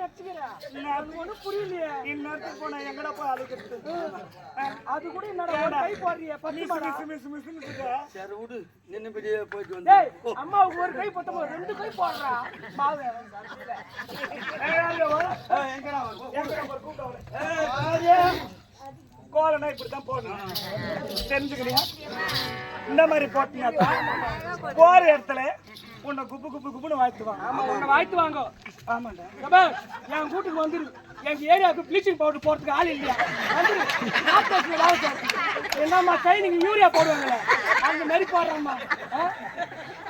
வச்சுக்கிறேன் அது ஒண்ணும் புரியலையே. இந்நேரத்துக்கு போனா எங்கடா போய் அழுகிறது அது கூட என்னடா கை போடுறிய? பத்து மிஸ் மிஸ் மிஸ் மிஸ். சரி விடு. நின்னுபடியே போயிட்டு வந்து. அம்மாவுக்கு ஒரு கை பத்தமா ரெண்டு கை போடுறா. மாவு. எங்கடா வரும் எங்கடா போய் கூப்பிட்டு. கோலம்னா இப்படித்தான் போடணும். தெரிஞ்சுக்கிறியா? இந்த மாதிரி போட்டீங்கன்னா போற இடத்துல உன்னை குப்பு குப்பு குப்புன்னு வாழ்த்துவாங்க. ஆமா உன்னை வாழ்த்து வாங்க ஆமாண்டா. அப்பா, என் வீட்டுக்கு வந்துரு. எங்க ஏரியாவுக்கு ப்ளீச்சிங் பவுடர் போடுறதுக்கு ஆள் இல்லையா? வந்துரு. என்னம்மா நீங்க யூரியா போடுவாங்களே? அந்த மாதிரி போடுறோம்மா?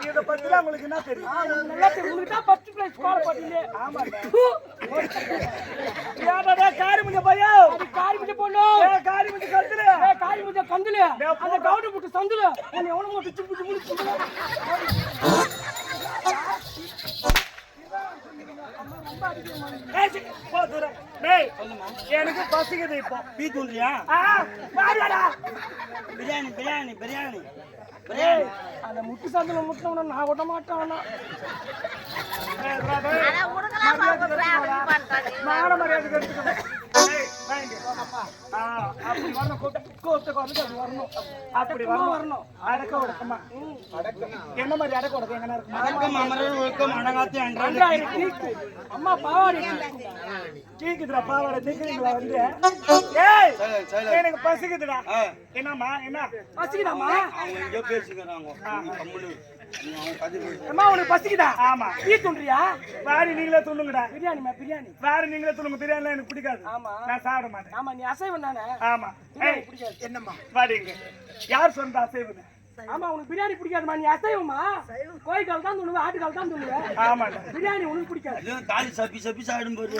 இதை பத்திலாம் உங்களுக்கு என்ன தெரியும்? நல்லா தெரியும். உங்களுக்கு தான் ஃபர்ஸ்ட் பிரைஸ் கோல போட்டீங்களே ஆமாண்டா. ஹூ, ஏடாடா காரி முஞ்ச பையா? காரி போடணும் ஏய், காரி முஞ்ச கழுத்துல. காரி முட்டை கந்துல அந்த கவுண்டர் முட்டை சந்துல உன்னை எவனும் போட்டு சிப்பு சிப்பு சிப்பு ஏய், சி, போ தூரம். டேய், எனக்கு பசிக்குது இப்போ. பீ வாடியாடா. பிரியாணி பிரியாணி பிரியாணி. ஏய், அந்த முட்டு சந்தில முட்டினவன நான் விட மாட்டான் டேய். மரியாதை அப்படி வரணும், கூட்ட- கூட்டத்துக்கு வந்து அப்படி வரணும். அப்படி வரணும். வரணும். அடக்க ஒடுக்கமா. என்ன மாதிரி அடக்க ஒடுக்கம்? எங்கன்னா இருக்குமா? அடக்கம் அமரர் ஒழுக்கம் அடங்காத்தி அன்றாட அன்றாயிரம் டீக்கு அம்மா பாவாடி கேக்குதுடா, பாவாடை திக்கிறீங்களா வந்து? ஏய். எனக்கு பசிக்குதுடா. என்னம்மா என்ன? பசிக்குதாம்மா? அவங்க எங்கேயோ பேசிக்கிறாங்க. கம்முனு. நீ அம்மா உனக்கு பசிக்குதா? ஆமா. டீ துண்டுறியா? வாரி நீங்களே துண்ணுங்கடா பிரியாணிமா பிரியாணி. வாரி நீங்களே துண்ணுங்க பிரியாணி எனக்கு பிடிக்காது. ஆமா. நான் சாப்பிட மாட்டேன். ஆமா நீ அசைவம் தானே? ஆமா. பிரியாணி ஏய், பிடிக்காது. என்னம்மா? வாடிங்க யார் சொந்த அசைவுன்னு ஆமா உனக்கு பிரியாணி பிடிக்காதுமா நீ அசைவமா? கோழிக்கால் தான் துணுவ ஆட்டுக்கால் தான் துணுவ ஆமாண்டா பிரியாணி உனக்கு பிடிக்காது. தாலி சப்பி சப்பி சாப்பிடும் போது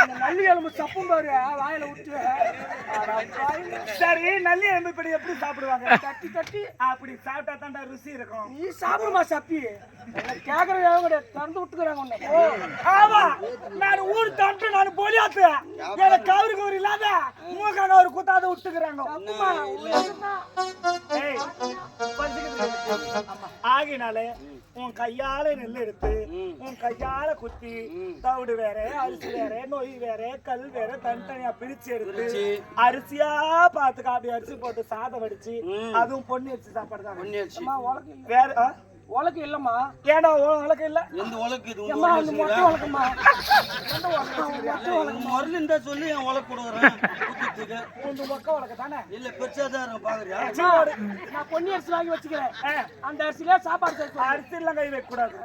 அந்த நல்லி எலும்பு சப்பும் பாரு வாயில விட்டு. சரி நல்லி எலும்பு இப்படி எப்படி சாப்பிடுவாங்க? தட்டி தட்டி அப்படி சாப்பிட்டா தான்டா ருசி இருக்கும். நீ சாப்பிடுமா சப்பி? கேக்குறவங்க கிடையாது திறந்து விட்டுக்கிறாங்க உன்னை. ஆமா. நான் ஊர் தாண்டு நான் போலியாத்து. எனக்கு கவுரு கவுரு இல்லாத மூக்கான ஒரு குத்தாத விட்டுக்கிறாங்க. ஏய். ஆகினாலே உன் கையால நெல் எடுத்து உன் கையால குத்தி தவிடு வேற அரிசி வேற நொய் வேற கல் வேற தனித்தனியா பிரிச்சு எடுத்து. அரிசியா பார்த்து காப்பி அரிசி போட்டு சாதம் வடிச்சு. அதுவும் பொண்ணு அரிசி சாப்பாடு தான் வேற? உலக்கு இல்லம்மா. ஏன்டா உனக்கு இல்ல? எந்த உலக்கு இது அம்மா உங்க அந்த மொட்டை உலக்கம்மா எந்த உலக்கு உங்க மருந்து இருந்தா சொல்லி என் உலக்கு கொடுக்குறேன். குத்துறதுக்கு உன் மொக்க உலக தானே? இல்ல பெருசா தான் இருக்கும் பாக்குறியா நான் பொன்னி அரிசி வாங்கி வச்சுக்கிறேன். அந்த அரிசியிலே சாப்பாடு சேர்த்து அரிசி எல்லாம் கை வைக்க கூடாது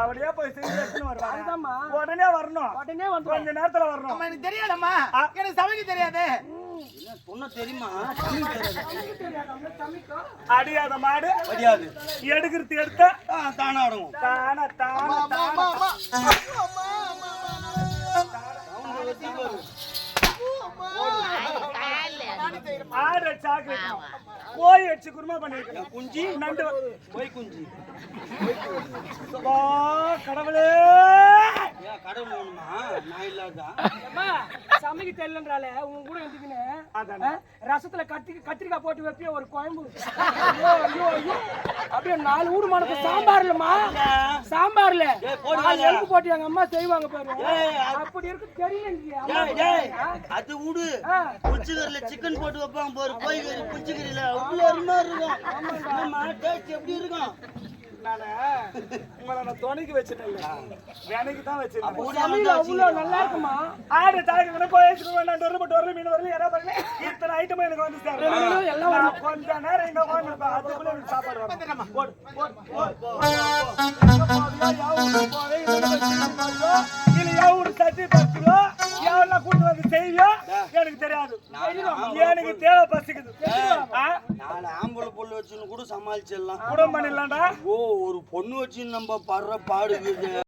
அப்படியே போய் செஞ்சு எடுத்துன்னு வருவாங்க. அதுதாம்மா. உடனே வரணும். உடனே வந்து கொஞ்ச நேரத்துல வரணும். எனக்கு தெரியாதம்மா. எனக்கு சமைக்க தெரியாது. சொன்ன தெரியுமா? அடியாத மாடு. தெரியாது எடுக்கிறது எடுத்த. தானா அடங்கும் தான தான அம்மா அம்மா ஆடு சாக்லேட். கோழி வச்சு குருமா பண்ணிருக்கேன். குஞ்சு? நண்டு போய் குஞ்சு. கடவுளே! கடவுள் வேணுமா? நான் இல்லாதா அம்மா சமைக்க தெரியலன்றால உன் கூட. ஆ, ரசத்துல கத்தி கத்திரிக்காய் போட்டு வைப்பிய ஒரு குழம்பு? ஐயோ ஐயோ அப்படியே நாலு ஊடு மணக்கு சாம்பார்லம்மா. சாம்பார்ல. நாலு. எலும்பு போட்டு எங்க அம்மா செய்வாங்க பாரு. அப்படி இருக்கு தெரியல அது விடு. புளிச்சக்கறில சிக்கன் போட்டு வைப்பான் பாரு கறி இருக்கும் டேஸ்ட் எப்படி இருக்கும்? நானு உங்களை நான் துணைக்கு வச்சுட்டேன் வேலைக்கு தான் வச்சிருக்கேன் சமையல் அவ்வளவு நல்லா இருக்குமா? ஆடு வேண்டாம் டொரு போட்டு வரல மீன் வரல யாரா பாருங்க இத்தனை ஐட்டம் எனக்கு வந்து எல்லாம் கொஞ்ச நேரம் இங்க. அதுக்குள்ள எனக்கு சாப்பாடு வரும். போடு, போடு, போடு, போடு. எனக்கு தேவை பசிக்குது? நாலு ஆம்பளை பொண்ணு வச்சுன்னு கூட சமாளிச்சிடலாம். குடும்பம் இல்லாண்டா ஓ ஒரு பொண்ணு வச்சு நம்ம படுற பாடு